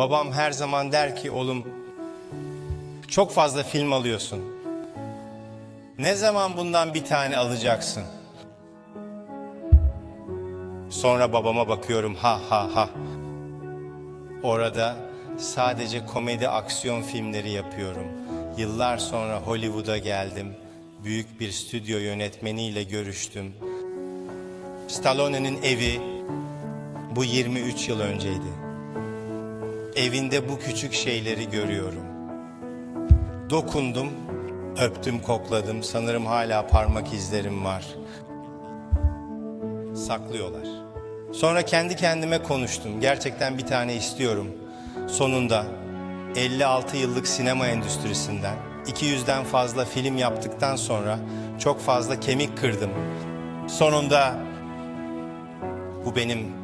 Babam her zaman der ki oğlum çok fazla film alıyorsun. Ne zaman bundan bir tane alacaksın? Sonra babama bakıyorum ha ha ha. Orada sadece komedi aksiyon filmleri yapıyorum. Yıllar sonra Hollywood'a geldim. Büyük bir stüdyo yönetmeniyle görüştüm. Stallone'nin evi bu 23 yıl önceydi. Evinde bu küçük şeyleri görüyorum. Dokundum, öptüm, kokladım. Sanırım hala parmak izlerim var. Saklıyorlar. Sonra kendi kendime konuştum. Gerçekten bir tane istiyorum. Sonunda 56 yıllık sinema endüstrisinden 200'den fazla film yaptıktan sonra çok fazla kemik kırdım. Sonunda bu benim